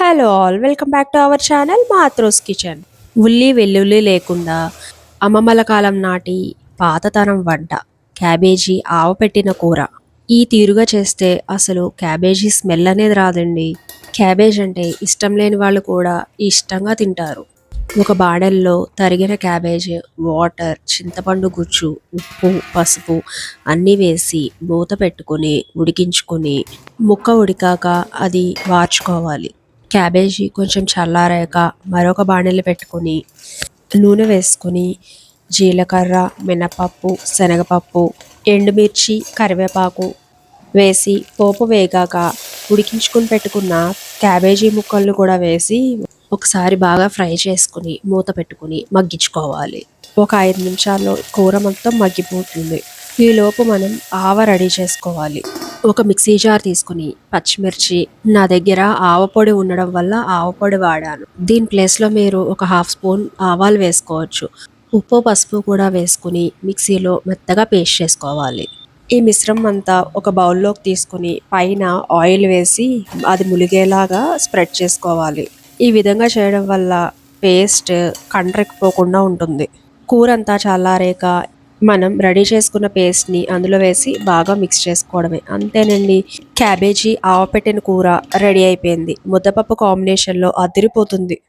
Hello all welcome back to our channel మాత్రోస్ kitchen. ఉల్లి వెల్లుల్లి లేకుండా అమ్మమ్మల కాలం నాటి పాతతరం వంట క్యాబేజీ ఆవపెట్టిన కూర. ఈ తీరుగా చేస్తే అసలు క్యాబేజీ స్మెల్ అనేది రాదండి. క్యాబేజ్ అంటే ఇష్టం లేని వాళ్ళు కూడా ఇష్టంగా తింటారు. ఒక బాడల్లో తరిగిన క్యాబేజ్ వాటర్ చింతపండు గుజ్జు ఉప్పు పసుపు అన్నీ వేసి మూత పెట్టుకొని ఉడికించుకొని ముక్క ఉడికాక అది వార్చుకోవాలి. క్యాబేజీ కొంచెం చల్లారాక మరొక బాణలి పెట్టుకొని నూనె వేసుకొని జీలకర్ర మినపప్పు శనగపప్పు ఎండుమిర్చి కరివేపాకు వేసి పోపు వేగాక ఉడికించుకుని పెట్టుకున్న క్యాబేజీ ముక్కలను కూడా వేసి ఒకసారి బాగా ఫ్రై చేసుకుని మూత పెట్టుకుని మగ్గించుకోవాలి. ఒక ఐదు నిమిషాల్లో కూర మొత్తం మగ్గిపోతుంది. ఈలోపు మనం ఆవ రెడీ చేసుకోవాలి. ఒక మిక్సీ జార్ తీసుకుని పచ్చిమిర్చి నా దగ్గర ఆవపొడి ఉండడం వల్ల ఆవపొడి వాడాను. దీని ప్లేస్లో మీరు ఒక హాఫ్ స్పూన్ ఆవాలు వేసుకోవచ్చు. ఉప్పు పసుపు కూడా వేసుకుని మిక్సీలో మెత్తగా పేస్ట్ చేసుకోవాలి. ఈ మిశ్రమం అంతా ఒక బౌల్లోకి తీసుకుని పైన ఆయిల్ వేసి అది ములిగేలాగా స్ప్రెడ్ చేసుకోవాలి. ఈ విధంగా చేయడం వల్ల పేస్ట్ కండ్రెక్కిపోకుండా ఉంటుంది. కూర అంతా చల్లారాక మనం రెడీ చేసుకున్న పేస్ట్ని అందులో వేసి బాగా మిక్స్ చేసుకోవడమే. అంతేనండి. క్యాబేజీ ఆవపెట్టిన కూర రెడీ అయిపోయింది. ముద్దపప్పు కాంబినేషన్లో అదిరిపోతుంది.